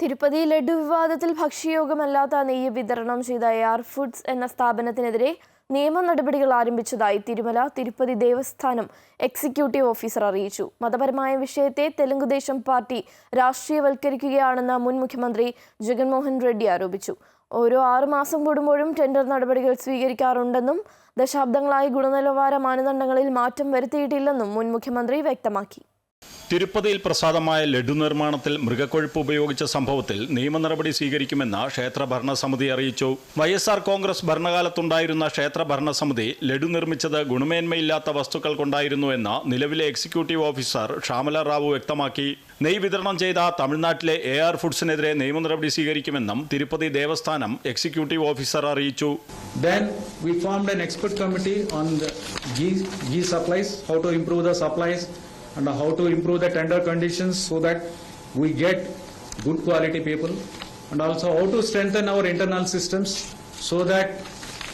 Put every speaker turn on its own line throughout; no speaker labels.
തിരുപ്പതി ലഡു വിവാദത്തിൽ ഭക്ഷ്യയോഗമല്ലാത്ത നെയ്യ് വിതരണം ചെയ്ത എയർ ഫുഡ്സ് എന്ന സ്ഥാപനത്തിനെതിരെ നിയമ നടപടികൾ ആരംഭിച്ചതായി തിരുമല തിരുപ്പതി ദേവസ്ഥാനം എക്സിക്യൂട്ടീവ് ഓഫീസർ അറിയിച്ചു. മതപരമായ വിഷയത്തെ തെലുങ്കുദേശം പാർട്ടി രാഷ്ട്രീയവൽക്കരിക്കുകയാണെന്ന് മുൻ മുഖ്യമന്ത്രി ജഗൻമോഹൻ റെഡ്ഡി ആരോപിച്ചു. ഓരോ ആറു മാസം കൂടുമ്പോഴും ടെൻഡർ നടപടികൾ സ്വീകരിക്കാറുണ്ടെന്നും ദശാബ്ദങ്ങളായി ഗുണനിലവാര മാനദണ്ഡങ്ങളിൽ മാറ്റം വരുത്തിയിട്ടില്ലെന്നും മുൻ മുഖ്യമന്ത്രി വ്യക്തമാക്കി.
തിരുപ്പതിയിൽ പ്രസാദമായ ലഡു നിർമ്മാണത്തിൽ മൃഗക്കൊഴുപ്പ് ഉപയോഗിച്ച സംഭവത്തിൽ നിയമ നടപടി സ്വീകരിക്കുമെന്ന് ക്ഷേത്ര ഭരണസമിതി അറിയിച്ചു. വൈ എസ് ആർ കോൺഗ്രസ് ഭരണകാലത്തുണ്ടായിരുന്ന ക്ഷേത്ര ഭരണസമിതി ലഡു നിർമ്മിച്ചത് ഗുണമേന്മയില്ലാത്ത വസ്തുക്കൾ കൊണ്ടായിരുന്നു എന്ന് നിലവിലെ എക്സിക്യൂട്ടീവ് ഓഫീസർ ഷാമല റാവു വ്യക്തമാക്കി. നെയ് വിതരണം ചെയ്ത തമിഴ്നാട്ടിലെ എ ആർ ഫുഡ്സിനെതിരെ നിയമ നടപടി സ്വീകരിക്കുമെന്നും തിരുപ്പതി ദേവസ്ഥാനം എക്സിക്യൂട്ടീവ് ഓഫീസർ അറിയിച്ചു.
Then we formed an expert committee on the ghee supplies, how to improve the supplies and how to improve the tender conditions so that we get good quality people. And also how to strengthen our internal systems so that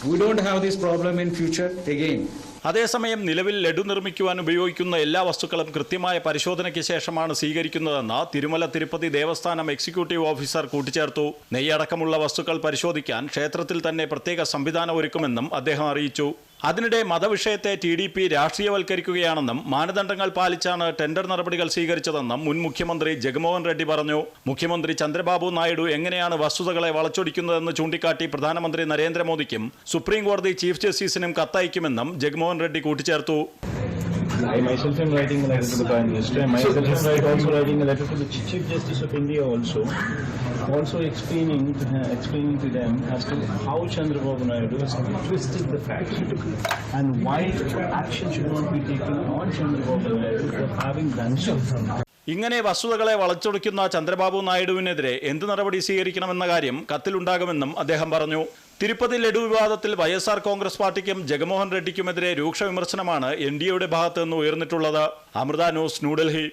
we don't have this problem in future again.
അതേസമയം നിലവിൽ ലഡു നിർമ്മിക്കുവാൻ ഉപയോഗിക്കുന്ന എല്ലാ വസ്തുക്കളും കൃത്യമായ പരിശോധനയ്ക്ക് ശേഷമാണ് സ്വീകരിക്കുന്നതെന്ന് Tirumala Tirupati Devasthanam executive officer കൂട്ടിച്ചേർത്തു. നെയ്യടക്കമുള്ള വസ്തുക്കൾ പരിശോധിക്കാൻ ക്ഷേത്രത്തിൽ തന്നെ പ്രത്യേക സംവിധാനം ഒരുക്കുമെന്നും അദ്ദേഹം അറിയിച്ചു. അതിനിടെ മതവിഷയത്തെ ടി ഡി പി രാഷ്ട്രീയവൽക്കരിക്കുകയാണെന്നും മാനദണ്ഡങ്ങൾ പാലിച്ചാണ് ടെൻഡർ നടപടികൾ സ്വീകരിച്ചതെന്നും മുൻ മുഖ്യമന്ത്രി ജഗൻമോഹൻ റെഡ്ഡി പറഞ്ഞു. മുഖ്യമന്ത്രി ചന്ദ്രബാബു നായിഡു എങ്ങനെയാണ് വസ്തുതകളെ വളച്ചൊടിക്കുന്നതെന്ന് ചൂണ്ടിക്കാട്ടി പ്രധാനമന്ത്രി നരേന്ദ്രമോദിക്കും സുപ്രീം കോടതി ചീഫ് ജസ്റ്റിസിനും കത്തയക്കുമെന്നും ജഗൻമോഹൻ റെഡ്ഡി കൂട്ടിച്ചേർത്തു.
I myself am writing a letter to the Prime Minister. I myself am write- also writing a letter to the Chief Justice of India also, also explaining to, uh, explaining to them as to how Chandrababu Naidu has twisted the facts and why action should not be taken on Chandrababu Naidu for having done so.
ഇങ്ങനെ വസ്തുതകളെ വളച്ചൊടിക്കുന്ന ചന്ദ്രബാബു നായിഡുവിനെതിരെ എന്ത് നടപടി സ്വീകരിക്കണമെന്ന കാര്യം കത്തിലുണ്ടാകുമെന്നും അദ്ദേഹം പറഞ്ഞു തിരുപ്പതി ലഡു വിവാദത്തിൽ YSR Congress പാർട്ടിക്കും ജഗൻമോഹൻ റെഡ്ഡിക്കുമെതിരെ രൂക്ഷ വിമർശനമാണ് എൻ ഡി എയുടെ ഭാഗത്തുനിന്ന് ഉയർന്നിട്ടുള്ളത്. അമൃത ന്യൂസ് ന്യൂഡൽഹി.